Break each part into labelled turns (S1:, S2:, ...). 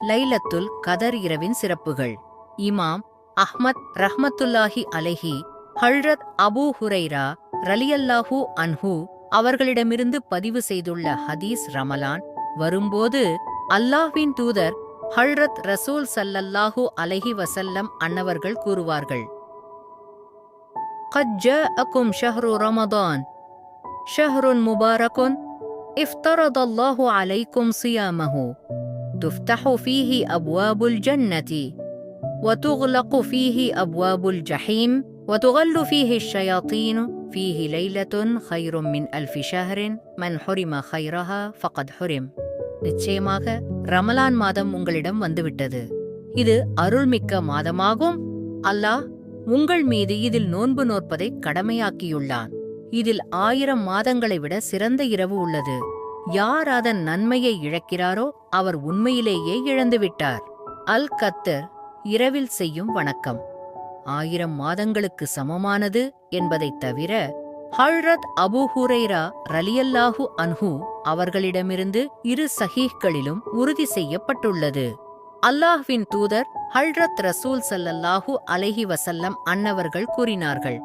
S1: லைலத்துல் கதர் இரவின் சிறப்புகள் இமாம் அஹ்மத் ரஹ்மத்துல்லாஹி அலைஹி ஹழ்ரத் அபூ ஹுரைரா ரலியல்லாஹு அன்ஹு அவர்களிடமிருந்து பதிவு செய்துள்ள ஹதீஸ் ரமலான் வரும்போது அல்லாஹ்வின் தூதர் ஹழ்ரத் ரசூல் ஸல்லல்லாஹு அலைஹி வஸல்லம் அன்னவர்கள் கூறுவார்கள் قد جاءكم شهر رمضان شهر مبارك افترض الله عليكم صيامه تفتح فيه ابواب الجنه وتغلق فيه ابواب الجحيم وتغل فيه الشياطين فيه ليله خير من الف شهر من حرم خيرها فقد حرم நிச்சயமாக ரமலான் மாதம் உங்களிடம் வந்துவிட்டது இது அருள்மிக்க மாதமாகும் அல்லாஹ் உங்கள் மீது இதில் நோன்பு நோற்பதை கடமையாக்கியுள்ளான் இதில் ஆயிரம் மாதங்களை விட சிறந்த இரவு உள்ளது யார் அதன் நன்மையை இழக்கிறாரோ அவர் உண்மையிலேயே இழந்துவிட்டார். அல் கத்தர் இரவில் செய்யும் வணக்கம். ஆயிரம் மாதங்களுக்கு சமமானது என்பதைத் தவிர ஹழ்ரத் அபூ ஹுரைரா ரலியல்லாஹு அன்ஹு அவர்களிடமிருந்து இரு சஹீஹ்களிலும் உறுதி செய்யப்பட்டுள்ளது. அல்லாஹ்வின் தூதர் ஹழ்ரத் ரசூல் சல்லல்லாஹு அலஹி வசல்லம் அன்னவர்கள் கூறினார்கள்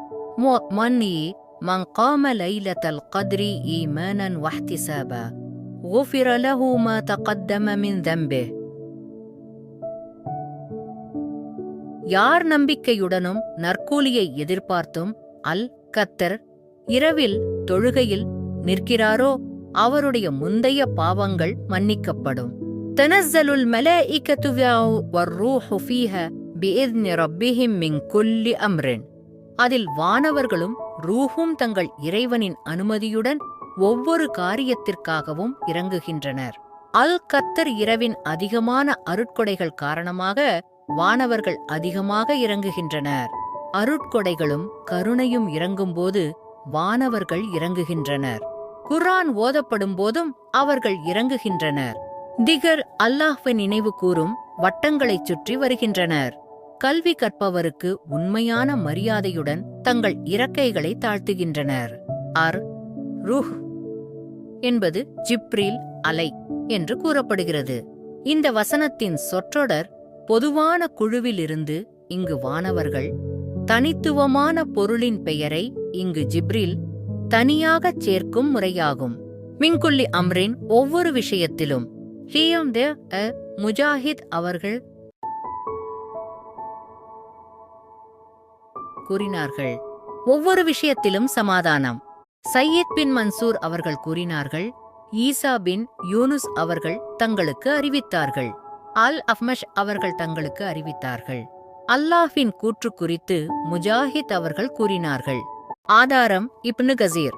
S1: மன்னி من قام ليلة القدر إيمانا واحتسابا غفر له ما تقدم من ذنبه யார் நம்பிக்கையுடனும் நற்கூலியை எதிர்பார்த்தும் அல் கத்தர் இரவில் தொழுகையில் நிற்கிறாரோ அவருடைய முந்தைய பாவங்கள் மன்னிக்கப்படும் تنزل الملائكة والروح فيها بإذن ربهم من كل أمر அதில் வானவர்களும் ரூஹும் தங்கள் இறைவனின் அனுமதியுடன் ஒவ்வொரு காரியத்திற்காகவும் இறங்குகின்றனர். அல் கத்தர் இரவின் அதிகமான அருட்கொடைகள் காரணமாக வானவர்கள் அதிகமாக இறங்குகின்றனர். அருட்கொடைகளும் கருணையும் இறங்கும்போது வானவர்கள் இறங்குகின்றனர். குர்ஆன் ஓதப்படும் போதும் அவர்கள் இறங்குகின்றனர். திகர் அல்லாஹ்வை நினைவு கூறும் வட்டங்களைச் சுற்றி வருகின்றனர். கல்வி கற்பவருக்கு உண்மையான மரியாதையுடன் தங்கள் இறக்கைகளை தாழ்த்துகின்றனர். அர் ருஹ் என்பது ஜிப்ரில் அலை என்று கூறப்படுகிறது. இந்த வசனத்தின் சொற்றொடர் பொதுவான குழுவிலிருந்து இங்கு வானவர்கள் தனித்துவமான பொருளின் பெயரை இங்கு ஜிப்ரில் தனியாகச் சேர்க்கும் முறையாகும். மின்குள்ளி அம்ரின் ஒவ்வொரு விஷயத்திலும் ஹியம் தே அ முஜாஹித் அவர்கள் கூறினார்கள். ஒவ்வொரு விஷயத்திலும் சமாதானம். சையத் பின் மன்சூர் அவர்கள் கூறினார்கள் ஈசா பின் யூனுஸ் அவர்கள் தங்களுக்கு அறிவித்தார்கள். அல் அஃப்மஷ் அவர்கள் தங்களுக்கு அறிவித்தார்கள். அல்லாஹின் கூற்று குறித்து முஜாஹித் அவர்கள் கூறினார்கள். ஆதாரம் இப்னு கசீர்.